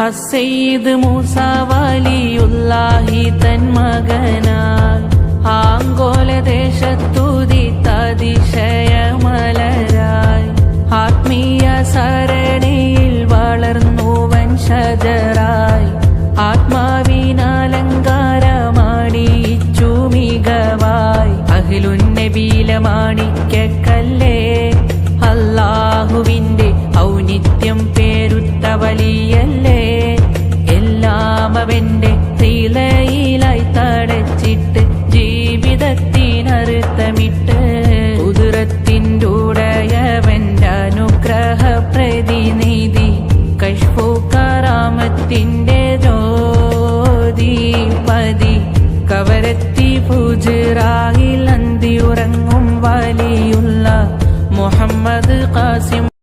ഹസീദ് മൂസ വലിയുല്ലാഹി തൻ മകനാൽ ആങ്കോല ദേശത്തുതിത്തതിശയമലരായി ആത്മീയ സരണിയിൽ വളർന്നു വൻഷജറായി ആത്മാവിനാലങ്കാരമാണിച്ചു മികവായി. അഖിലുന്നബീല മാണിക്കല്ലേ എല്ലാം അവന്റെ തീലയിലായി തടച്ചിട്ട് ജീവിതത്തിനറുത്തമിട്ട് കുതിരത്തിന്റെ ഉടയവന്റെ അനുഗ്രഹ പ്രതിനിധി കഷ്ഫു കറാമത്തിന്റെ ജ്യോതി പതി കവരത്തി പൂജറായി ലന്തി ഉറങ്ങും വലിയുള്ള മുഹമ്മദ് ഖാസിം